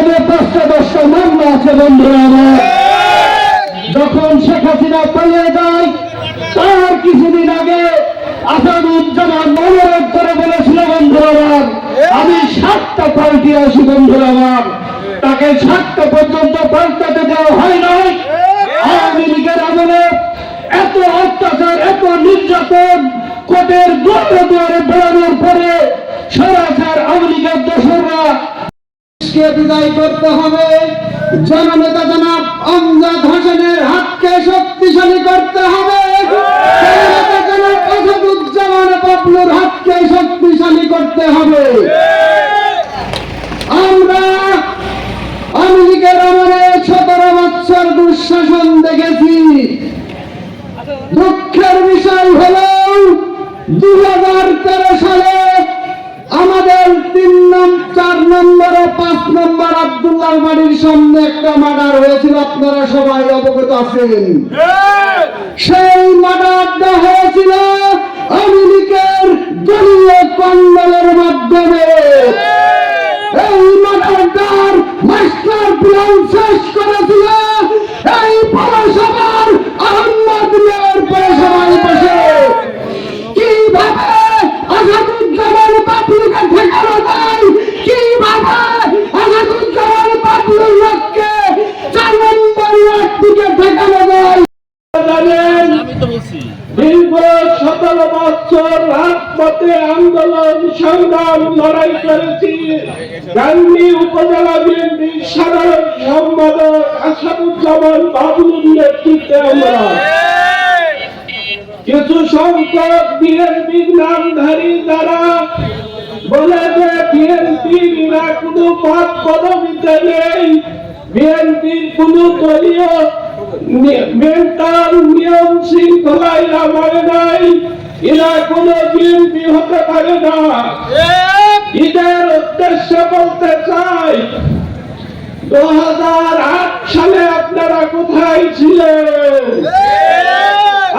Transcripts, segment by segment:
আরও দশটা দশটা মামলা আছে, বন্ধুরা আমার। যখন শেখ হাসিনা পালিয়ে যায়, তার কিছুদিন আগে আসাদুজ্জামান মনোরোধ করে বলেছিল, বন্ধুরা আমি সাতটা পাল্টি আসি বন্ধুরা তাকে সাতটা পর্যন্ত পাল্টাতে দেওয়া হয় নাই। আওয়ামী লীগের আমলে এত অত্যাচার, এত নির্যাতন কোর্টের দুয়ারে দুয়ারে বেড়ানোর পরে সরাসর আওয়ামী লীগের দোসররা কে বিদায় করতে হবে। জননেতা জনাব আমজাদ হোসেনের হাতকে শক্তিশালী করতে হবে। জনাব আসাদুজ্জামান বাবলুর হাতকে শক্তিশালী করতে হবে। আমরা সতেরো দুঃশাসন দেখেছি। দুঃখের বিষয় তেরো সালে আমাদের তিন নম্বর চার নম্বর পাঁচ নম্বর আব্দুল্লাহ বাড়ির সামনে একটা মার্ডার হয়েছিল আপনারা সবাই অবগত আছেন। সেই মার্ডারটা হয়েছিল লীগের দলীয় কন্দলের মাধ্যমে। এই মার্ডারটার মাস্টার প্ল্যান শেষ করেছিল এই পৌরসভার সতেরো বছর রাজপথে আন্দোলন, সংগ্রাম, লড়াই করেছি। গান্ধী উপজেলা বিএনপির সাধারণ সম্পাদক আসাদুজ্জামান বাবুর নেতৃত্বে আমরা। কিছু সংখ্যক বিএনপির নামধারী যারা বলে যে বিএনপির কোনো পদ পদবিতে নেই, বিএনপির কোন দলীয় মেন্টাল নিয়ম শৃঙ্খলা এরা মানে নাই। এরা কোন বিএনপি হতে পারে না। ঈদের উদ্দেশ্যে বলতে চাই দু সালে আপনারা কোথায় ছিলেন?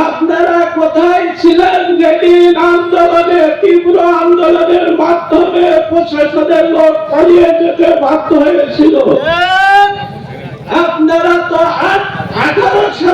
আপনারা কোথায় ছিলেন যেদিন আন্দোলনে তীব্র আন্দোলনের মাধ্যমে প্রশাসনের লোক পালিয়ে যেতে বাধ্য হয়েছিল? আপনারা আট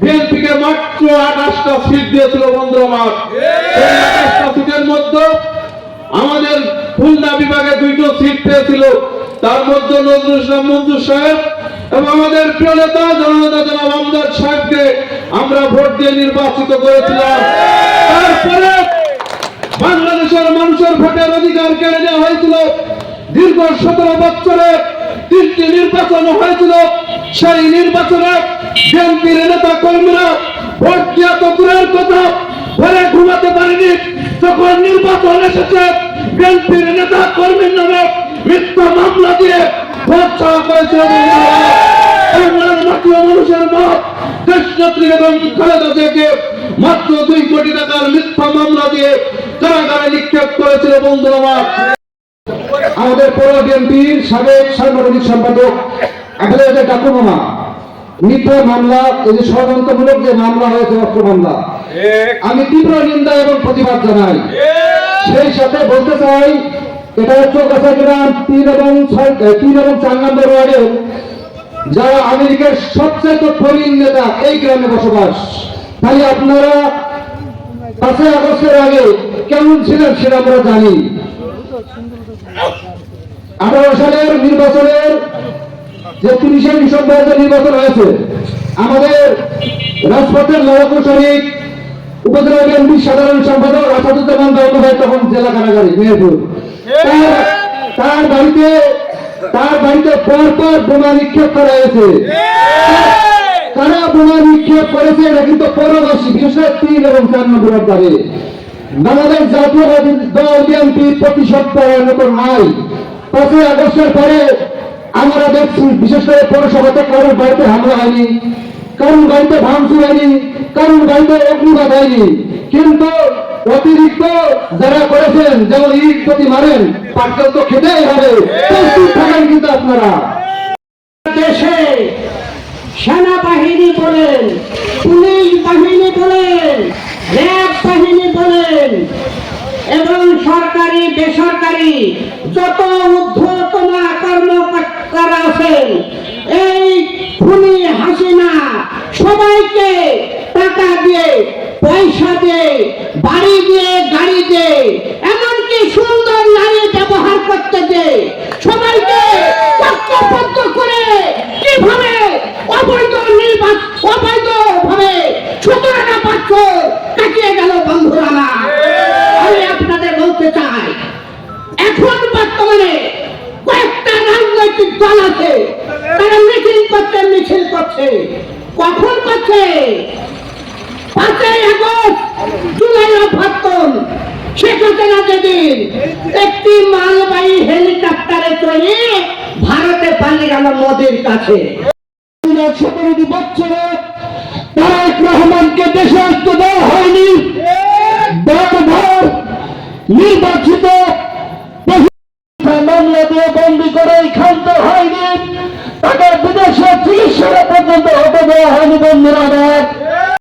বিএনপিকে মাত্র আঠাশটা সিট দিয়েছিল বন্ধু আমার। এই আঠাশটা মধ্যে আমাদের খুলনা বিভাগে দুইটো সিট পেয়েছিল। তার মধ্যে নজরুল ইসলাম মঞ্জুর সাহেব এবং আমাদের প্রিয় নেতা জনাব আমজাদ সাহেবকে আমরা ভোট দিয়ে নির্বাচিত করেছিলাম। তারপরে বাংলাদেশের মানুষের ভোটের অধিকার কেড়ে নেওয়া হয়েছিল। দীর্ঘ সতেরো বছরে তিনটি নির্বাচন হয়েছিল, সেই নির্বাচনে বিএনপির নেতা কর্মীরা ভোট দেওয়া তো দূরের কথা, ঘরে ঘুমাতে পারেনি। যখন নির্বাচন এসেছে, বিএনপির নেতা কর্মীর নামে মিথ্যা মামলা দিয়ে ভোট চাওয়া জিয়াকে মাত্র দুই কোটি টাকার মিথ্যা মামলা দিয়ে কারাগারে নিক্ষেপ করেছিল বন্ধুরা আমাদের পৌর বিএনপির সাবেক সাংগঠনিক সম্পাদক আবেদন ঠাকুরমামা মিথ্যা মামলা এই যে ষড়যন্ত্রমূলক যে মামলা হয়েছে অস্ত্র মামলা। আমি তীব্র নিন্দা এবং প্রতিবাদ জানাই। সেই সাথে বলতে চাই এটা চৌকাছা গ্রাম তিন এবং তিন এবং চার নম্বর ওয়ার্ডে যারা আমেরিকার সবচেয়ে তৎপরীণ নেতা এই গ্রামে বসবাস। তাই আপনারা পাঁচই আগস্টের আগে কেমন ছিলেন সেটা আমরা জানি। আঠারো সালের নির্বাচনের যে তিরিশে ডিসেম্বর যে নির্বাচন হয়েছে, আমাদের রাজপথের লড়াকু শরীফ উপজেলা বিএনপির সাধারণ সম্পাদক আসাদুজ্জামান বাবু তখন জেলা কারাগারে, মেহেরপুর। তার- তার বাড়িতে তার বাড়িতে পর পর বোমা নিক্ষেপ করা হয়েছে। কারা বোমা নিক্ষেপ করেছে, এটা কিন্তু পরবাসী, বিশেষ তিন এবং চার নম্বর দ্বারে বাংলাদেশ জাতীয়বাদী দল বিএনপি প্রতিশোধ পাওয়ার মতো নাই পাঁচই আগস্টের পরে আমরা দেখছি, বিশেষ করে পৌরসভাতে কারোর বাড়িতে হামলা হয়নি কারণ গাড়িতে ভাঙচুর হয়নি কারণ গাড়িতে অগ্নিঘাত হয়নি। কিন্তু অতিরিক্ত যারা করেছেন, যেমন ইট প্রতি মারেন, পাটকেল তো খেতেই হবে। প্রস্তুত থাকেন কিন্তু আপনারা। দেশে সেনাবাহিনী বলেন, পুলিশ বাহিনী বলেন, র্যাব বাহিনী এবং সরকারি, বেসরকারি যত ঊর্ধ্বতন কর্মকর্তারা আছেন, এই খুনি হাসিনা সবাইকে টাকা দিয়ে, পয়সা দিয়ে, বাড়ি দিয়ে, গাড়ি দিয়ে, এমনকি সুন্দর নারী ব্যবহার করতে দে সবাইকে করে কীভাবে অবৈধ রাজনৈতিক দল আছে, তারা মিছিল করছে মিছিল করছে। কখন করছে? পাঁচই আগস্ট, জুলাই অভ্যর্থন যেদিন। একটি মালবাহী হেলিকপ্টারে ভারতে পালিয়ে গেল মোদির কাছে। সতেরোটি বছরে তারেক রহমানকে দেশে আসতে দেওয়া হয়নি। নির্বাচিত